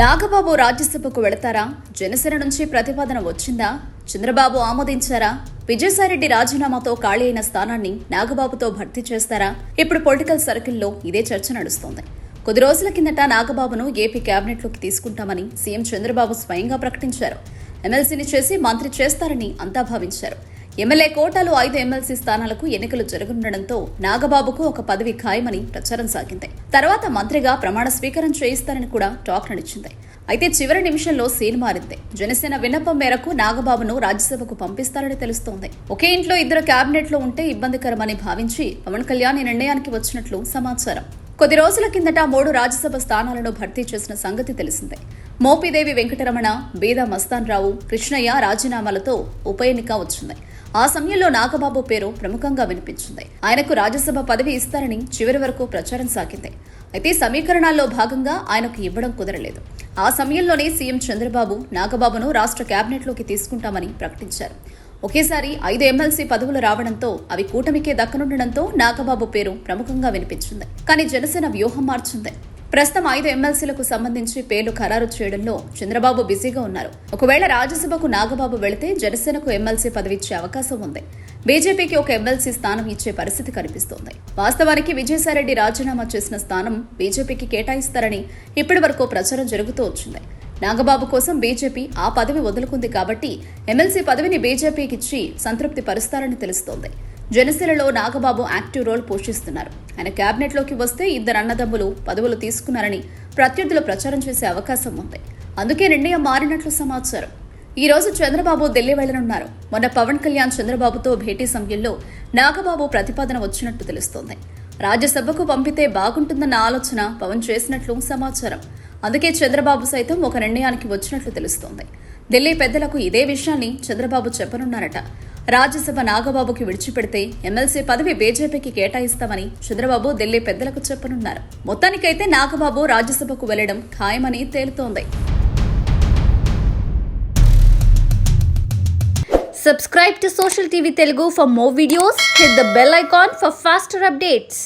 నాగబాబు రాజ్యసభకు వెళతారా? జనసేన నుంచి ప్రతిపాదన వచ్చిందా? చంద్రబాబు ఆమోదించారా? విజయసాయిరెడ్డి రాజీనామాతో ఖాళీ అయిన స్థానాన్ని నాగబాబుతో భర్తీ చేస్తారా? ఇప్పుడు పొలిటికల్ సర్కిల్లో ఇదే చర్చ నడుస్తోంది. కొద్ది రోజుల కిందట నాగబాబును ఏపీ కేబినెట్లోకి తీసుకుంటామని సీఎం చంద్రబాబు స్వయంగా ప్రకటించారు. ఎమ్మెల్సీని చేసి మంత్రి చేస్తారని అంతా భావించారు. ఎమ్మెల్యే కోటాలో ఐదు ఎమ్మెల్సీ స్థానాలకు ఎన్నికలు జరగనుండడంతో నాగబాబుకు ఒక పదవి ఖాయమని ప్రచారం సాగింది. తర్వాత మంత్రిగా ప్రమాణ స్వీకారం చేయిస్తారని కూడా టాక్ నడిచింది. అయితే చివరి నిమిషంలో సీన్ మారింది. జనసేన విన్నపం మేరకు నాగబాబును రాజ్యసభకు పంపిస్తారని తెలుస్తోంది. ఒకే ఇంట్లో ఇద్దరు కేబినెట్లో ఉంటే ఇబ్బందికరమని భావించి పవన్ కళ్యాణ్ ఈ నిర్ణయానికి వచ్చినట్లు సమాచారం. కొద్ది రోజుల కిందట మూడు రాజ్యసభ స్థానాలను భర్తీ చేసిన సంగతి తెలిసిందే. మోపిదేవి వెంకటరమణ బీద మస్తాన్ రావు కృష్ణయ్య రాజీనామాలతో ఉప ఎన్నిక వచ్చింది. ఆ సమయంలో నాగబాబు పేరు ప్రముఖంగా వినిపించింది. ఆయనకు రాజ్యసభ పదవి ఇస్తారని చివరి వరకు ప్రచారం సాగింది. అయితే సమీకరణాల్లో భాగంగా ఆయనకు ఇవ్వడం కుదరలేదు. ఆ సమయంలోనే సీఎం చంద్రబాబు నాగబాబును రాష్ట్ర కేబినెట్లోకి తీసుకుంటామని ప్రకటించారు. ఒకేసారి ఐదు ఎమ్మెల్సీ పదవులు రావడంతో అవి కూటమికే దక్కనుండడంతో నాగబాబు పేరు ప్రముఖంగా వినిపించింది. కానీ జనసేన వ్యూహం మార్చింది. ప్రస్తుతం ఐదు ఎమ్మెల్సీలకు సంబంధించి పేర్లు ఖరారు చేయడంలో చంద్రబాబు బిజీగా ఉన్నారు. ఒకవేళ రాజ్యసభకు నాగబాబు వెళితే జనసేనకు ఎమ్మెల్సీ పదవి ఇచ్చే అవకాశం ఉంది. బీజేపీకి ఒక ఎమ్మెల్సీ స్థానం ఇచ్చే పరిస్థితి కనిపిస్తోంది. వాస్తవానికి విజయసాయిరెడ్డి రాజీనామా చేసిన స్థానం బీజేపీకి కేటాయిస్తారని ఇప్పటి వరకు ప్రచారం జరుగుతూ వచ్చింది. నాగబాబు కోసం బీజేపీ ఆ పదవి వదులుకుంది కాబట్టి ఎమ్మెల్సీ పదవిని బీజేపీకి ఇచ్చి సంతృప్తి పరుస్తారని తెలుస్తోంది. జనసేనలో నాగబాబు యాక్టివ్ రోల్ పోషిస్తున్నారు. ఆయన క్యాబినెట్లోకి వస్తే ఇద్దరు అన్నదమ్ములు పదవులు తీసుకున్నారని ప్రత్యర్థులు ప్రచారం చేసే అవకాశం ఉంది. అందుకే నిర్ణయం మారినట్లు సమాచారం. ఈ రోజు చంద్రబాబు ఢిల్లీ వెళ్ళనున్నారు మొన్న పవన్ కళ్యాణ్ చంద్రబాబుతో భేటీ సమయంలో నాగబాబు ప్రతిపాదన వచ్చినట్టు తెలుస్తోంది. రాజ్యసభకు పంపితే బాగుంటుందన్న ఆలోచన పవన్ చేసినట్లు సమాచారం. అందుకే చంద్రబాబు సైతం ఒక నిర్ణయానికి వచ్చినట్లు తెలుస్తోంది. ఢిల్లీ పెద్దలకు ఇదే విషయాన్ని చంద్రబాబు చెప్పనున్నారట. రాజ్యసభ నాగబాబుకి విడిచిపెడితే ఎమ్మెల్సీ పదవి బీజేపీకి కేటాయిస్తామని చంద్రబాబు ఢిల్లీ పెద్దలకు చెప్పనున్నారు. మొత్తానికైతే నాగబాబు రాజ్యసభకు వెళ్ళడం ఖాయమని తేలుతోంది. Subscribe to social TV Telugu for more videos hit the bell icon for faster updates